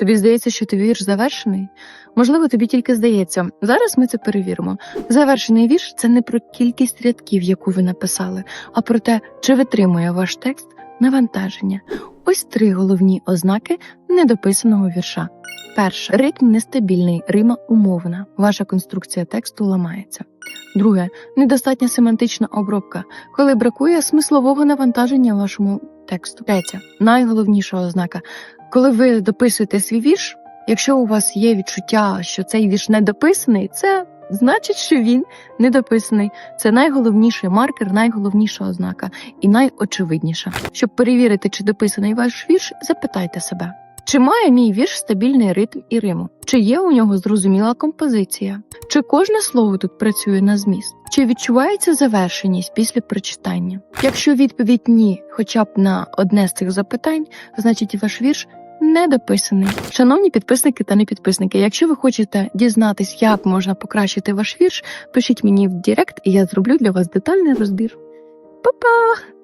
Тобі здається, що твій вірш завершений? Можливо, тобі тільки здається. Зараз ми це перевіримо. Завершений вірш це не про кількість рядків, яку ви написали, а про те, чи витримує ваш текст навантаження. Ось три головні ознаки недописаного вірша. Перше, ритм нестабільний, рима умовна. Ваша конструкція тексту ламається. Друге, недостатня семантична обробка, коли бракує смислового навантаження вашому тексту. Третє, найголовніша ознака, коли ви дописуєте свій вірш, якщо у вас є відчуття, що цей вірш недописаний, це значить, що він недописаний. Це найголовніший маркер, найголовніша ознака і найочевидніша. Щоб перевірити, чи дописаний ваш вірш, запитайте себе. Чи має мій вірш стабільний ритм і риму? Чи є у нього зрозуміла композиція? Чи кожне слово тут працює на зміст? Чи відчувається завершеність після прочитання? Якщо відповідь ні, хоча б на одне з цих запитань, значить ваш вірш недописаний. Шановні підписники та непідписники, якщо ви хочете дізнатись, як можна покращити ваш вірш, пишіть мені в Директ, і я зроблю для вас детальний розбір. Па-па!